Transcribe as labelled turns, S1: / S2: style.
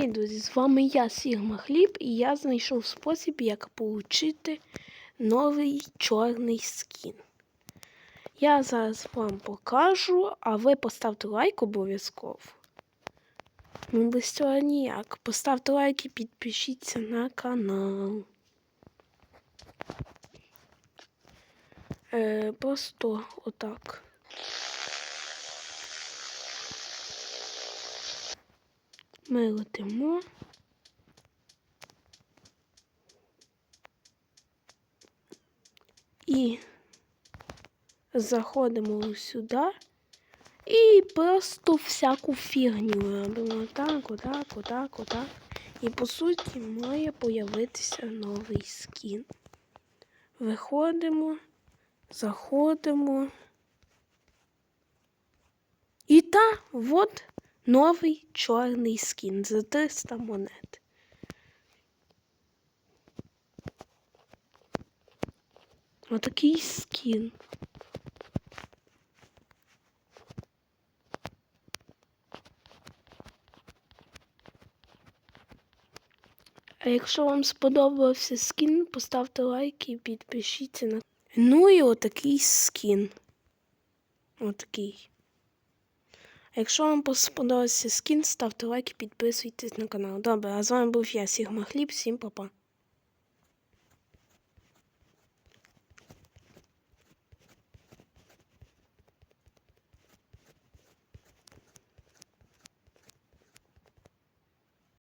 S1: Привіт, друзі! З вами я, Сігма Хліб, і я знайшов спосіб, як отримати новий чорний скін. Я зараз вам покажу, а ви поставте лайк обов'язково. Ну, без цього ніяк. Поставте лайк і підпишіться на канал. Е, просто отак. Ми летимо. І заходимо сюди і просто всяку фігню робимо. Так, отак, отак, отак. І по суті має появитися новий скін. Виходимо, заходимо. І та, от новий чорний скін за 300 монет. Отакий скін. А якщо вам сподобався скін, поставте лайк і підпишіться на. Ну і отакий скін. Отакий. А якщо вам сподобався скін, ставте лайк і підписуйтесь на канал. Добре, а з вами був я, Сігма Хліб. Всім па-па.